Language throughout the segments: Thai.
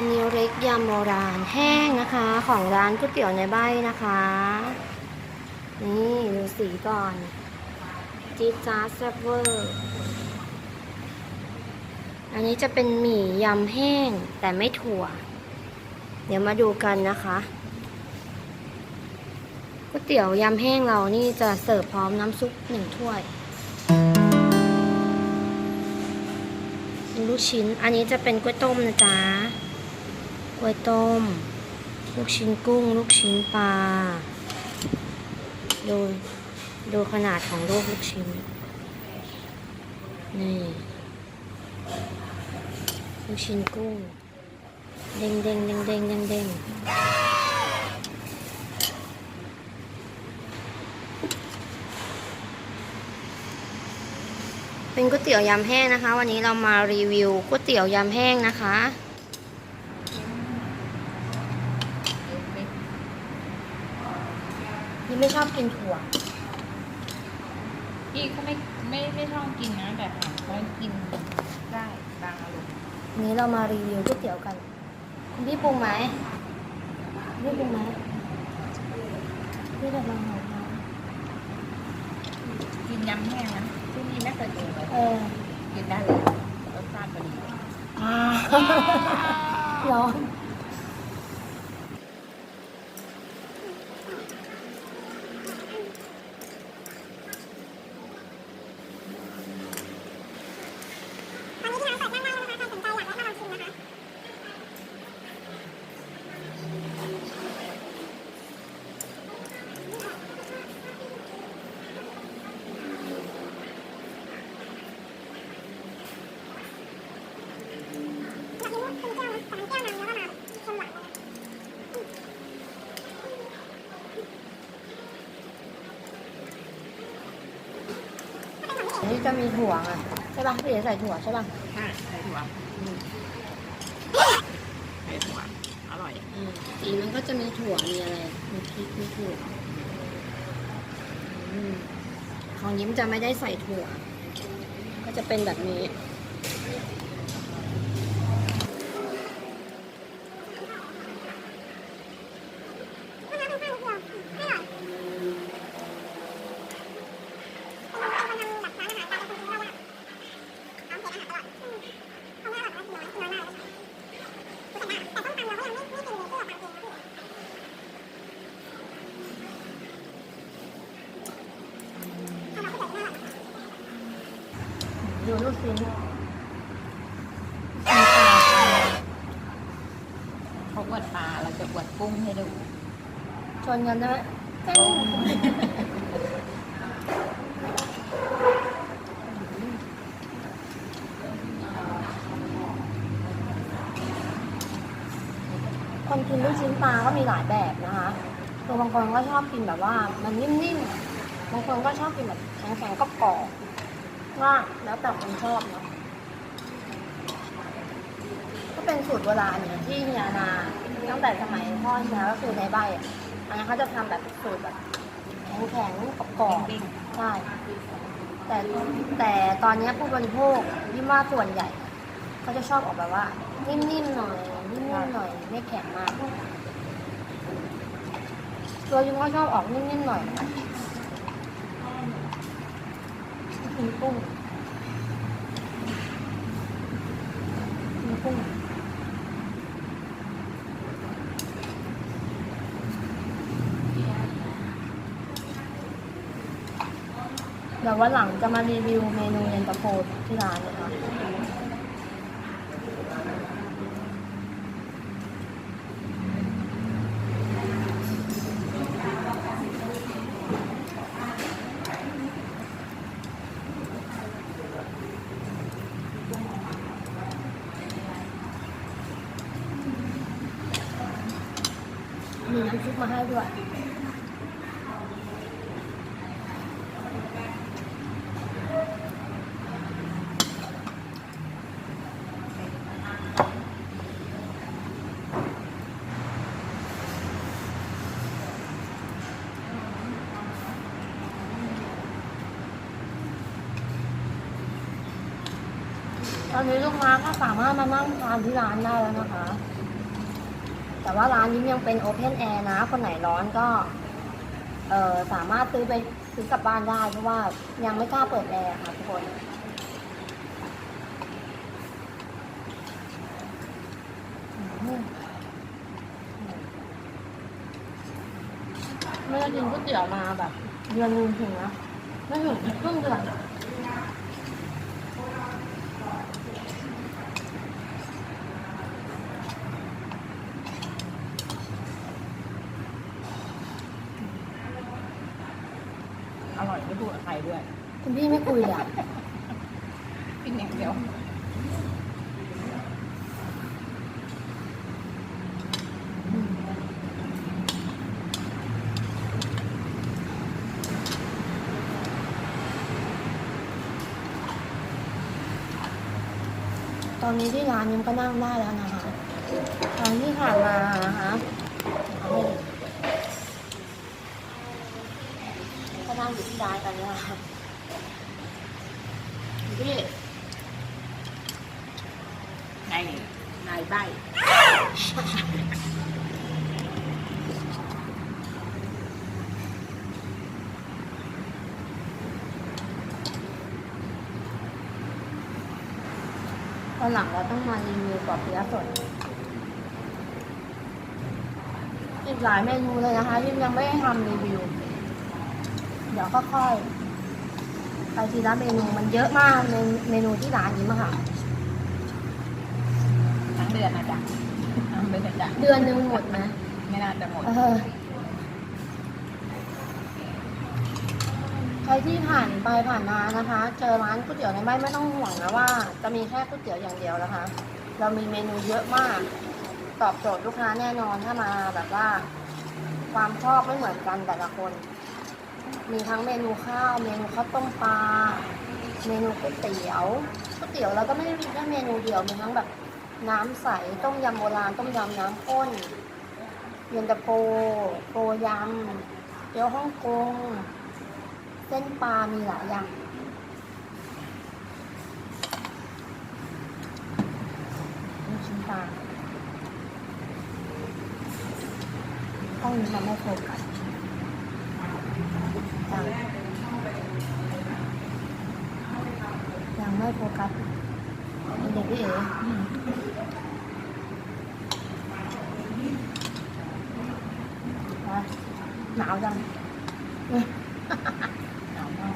อันนี้เล็กยำโบราณแห้งนะคะ ของร้านก๋วยเตี๋ยวในใบนะคะ นี่ดูสีก่อน จี๊ดจ๊าดแซ่บเวอร์อันนี้จะเป็นหมี่ยำแห้งแต่ไม่ถั่ว เดี๋ยวมาดูกันนะคะก๋วยเตี๋ยวยำแห้งเรานี่จะเสิร์ฟพร้อมน้ำซุปหนึ่งถ้วยลูกชิ้น อันนี้จะเป็นกล้วยต้มนะจ๊ะ กล้วยต้ม ลูกชิ้นกุ้ง ลูกชิ้นปลา ดู ดูขนาดของลูกลูกชิ้น นี่ ลูกชิ้นกุ้ง เด้งเด้งเด้งเด้งเด้งเด้งเป็นก๋วยเตี๋ยวยำแห้งนะคะ วันนี้เรามารีวิวก๋วยเตี๋ยวยำแห้งนะคะ ไม่ชอบกินถั่ว พี่ก็ไม่ไม่ไม่ชอบกินนะแบบเขากินได้บางอารมณ์วันนี้เรามารีวิวก๋วยเตี๋ยวกัน คุณพี่ปรุงไหมคุณพี่ปรุงไหมพี่จะมาหาทานกินยำแห้งนะที่นี่ไม่เคยกินเลยเออกินได้เลยรสชาติพอดีอ่าร้อน ตอนนี้ที่ร้านเปิดนั่งได้แล้วนะคะใครสนใจอยากแวะมาลองชิมนะคะ อยากกินเป็นแก้วนะแต่เป็นแก้วนำแล้วก็มาเค็มหวานเลย อั นนี้จะมีถั่วไงใช่ป่ะพี่เอ๋ใส่ถั่วใช่ป่ะใช่ใส่ถั่วใส่ถั่วอร่อยอืมสีมันก็จะมีถั่วมีอะไรมีพริกมีถั่วอืมของยิ้มจะไม่ได้ใส่ถั่ว ก็จะเป็นแบบนี้น้ำเป็นข้าวเดียวไม่อร่อยเป็นคนนำแบบร้านอาหารตามคนกินเราว่าน้ำเผ็ดอาหารอร่อยเพราะว่าแบบว่ากินน้อยกินน้อยมากเลยแต่แต่ต้องตำเราก็ยังไม่ไม่กินเลยที่เราตำเองนะพี่ถ้าเราก็แบบว่า ดูลูกชิ้นเขาอวดปลาเราจะอวดกุ้งให้ดูชนกันได้ไหมกุ้งคนกินลูกชิ้นปลาก็มีหลายแบบนะคะคือบางคนก็ชอบกินแบบว่ามันนิ่มๆ บางคนก็ชอบกินแบบแข็งๆกรอบๆ ว่าแล้วแต่คนชอบเนาะก็เป็นสูตรโบราณเนี่ยที่เฮียนาตั้งแต่สมัยพ่อเฮียก็คือในใบอะอันนั้นเขาจะทำแบบสูตรแบบแข็งๆกรอบๆปิ้งใช่แต่แต่ตอนนี้ผู้บริโภคยิ่ว่าส่วนใหญ่ เขาจะชอบออกแบบว่า นิ่มๆหน่อยนิ่มๆหน่อยไม่แข็งมาก ตัวยิ่งก็ชอบออกนิ่มๆหน่อย กุ้งมีกุ้งเดี๋ยววันหลังจะมารีวิวเมนูเย็นตาโฟที่ร้านนะคะ ถ้าให้ด้วยตอนนี้ลูกค้าก็สามารถมานั่งทานที่ร้านได้แล้วนะคะ แต่ว่าร้านนี้ยังเป็นโอเพนแอร์นะ คนไหนร้อนก็ เออสามารถซื้อไปซื้อกลับบ้านได้ เพราะว่ายังไม่กล้าเปิดแอร์ค่ะทุกคนอืมไม่ได้กินก๋วยเตี๋ยวมาแบบเดือนหนึงถึงนะไม่ถึงครึ่งเดือน อร่อย ไม่พูดกับใครด้วยคุณพี่ไม่คุยเลยอะกินอย่างเดียวตอนนี้ที่ร้านยังก็นั่งได้แล้วนะคะตอนที่ผ่านมานะคะ นั่งอยู่ที่ร้านกันเนี่ยค่ะพี่ไงนายใบตอนหลังเราต้องมารีวิวกรอบเปียสดอีกหลายเมนูเลยนะคะที่ยังไม่ได้ทำรีวิว ดี๋ยวก็ค่อยไปทีละเมนูมันเยอะมากในเมนูที่ร้านนี้มาค่ะ ทั้งเดือนนะจ๊ะทั้งเดือนนะจ๊ะเดือนหนึงหมดไหมไม่น่าจะหมด เออใครที่ผ่านไปผ่านมานะคะ เจอร้านก๋วยเตี๋ยวในบ้านไม่ต้องห่วงนะว่า จะมีแค่ก๋วยเตี๋ยวอย่างเดียวนะคะ เรามีเมนูเยอะมาก ตอบโจทย์ลูกค้าแน่นอนถ้ามาแบบว่า ความชอบไม่เหมือนกันแต่ละคน มีทั้งเมนูข้าว เมนูข้าวต้มปลา เมนูก๋วยเตี๋ยวก๋วยเตี๋ยวเราก็ไม่ได้มีแค่เมนูเดียว มีทั้งแบบน้ำใส ต้มยำโบราณ ต้มยำน้ำข้น เย็นตาโฟโฟยำเกี๊ยวฮ่องกง เส้นปลา มีหลายอย่างชิ้นปลาต้องนี้มันไม่โฟกัส ยังยังไม่โฟกัสเป็นเด็กพี่เอ๋นะหนาวจัง หนาวมาก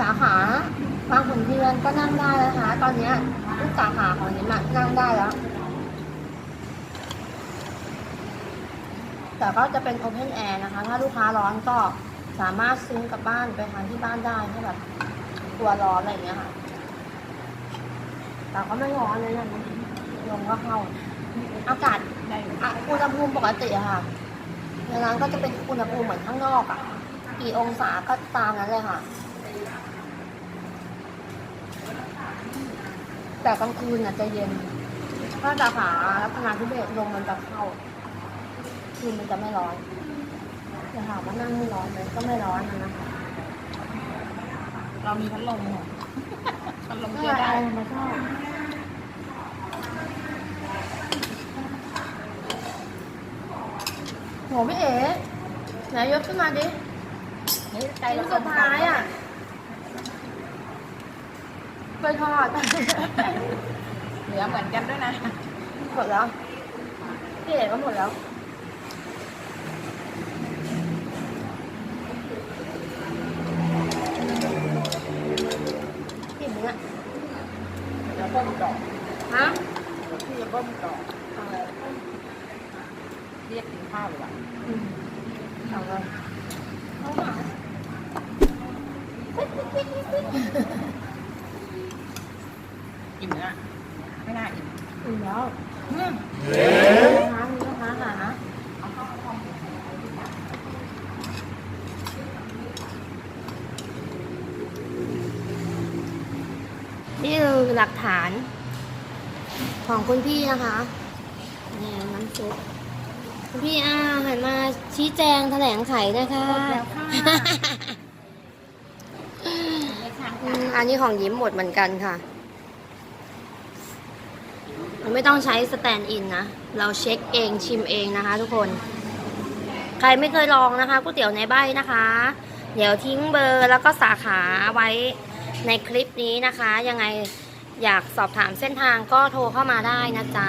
สาขาบางขุนเทียนก็นั่งได้แล้วนะคะ ต อนนี้ยทุกสาขาของนี้มานั่งได้แล้ว แต่ก็จะเป็นโอเพนแอร์นะคะ ถ้าลูกค้าร้อนก็สามารถซื้อกลับบ้านไปทานที่บ้านได้ถ้แบบกลัวร้อนอะไรอย่างเงี้ยค่ะ แต่ก็ไม่ร้อนเลยนะลมก็เข้า อากาศอุณหภูมิปกติค่ะในร้านก็จะเป็นอุณหภูมิเหมือนข้างนอกอะกี่องศาก็ตามนั้นเลยค่ะ แต่กลางคืนน่ะจะเย็น ถ้าสาขาลักษณะพิเศษลมมันจะเข้า คืนมันจะไม่ร้อนจะถามว่านั่งไม่ร้อนไหมก็ไม่ร้อนนะนะคะเรามีพัดลมเหรอพัดลมก็เชื่อได้อะไรมาชอบโหพี่เอ๋ไหนยกขึ้นมาดินี่ใจชิ้นเราสุดท้ายอะ ไปทอดเหลือเหมือนกันด้วยนะ หมดแล้วพี่เอ๋ก็หมดแล้วอิ่มเนี่ยเดี๋ยวเพิ่มต่อฮะพี่จะเพิ่มต่อเอาเลยเรียกกินข้าวเลยว่ะอืมเอาเลยเอาหมา อิ่มนะไม่น่าอิ่มอิ่มแล้วอืมร้านนี้ลูกค้าหานะนี่คือหลักฐานของคุณพี่นะคะนี่น้ำซุปพี่อาหันมาชี้แจงแถลงไขนะคะหมดแล้วค่ะไม่ทานอืค่ะมอันนี้ของยิ้มหมดเหมือนกันค่ะเรา ไม่ต้องใช้สแตนด์อินนะ เราเช็คเองชิมเองนะคะ ทุกคน ใครไม่เคยลองนะคะก๋วยเตี๋ยวในใบนะคะ เดี๋ยวทิ้งเบอร์แล้วก็สาขาไว้ในคลิปนี้นะคะ ยังไงอยากสอบถามเส้นทางก็โทรเข้ามาได้นะจ๊ะ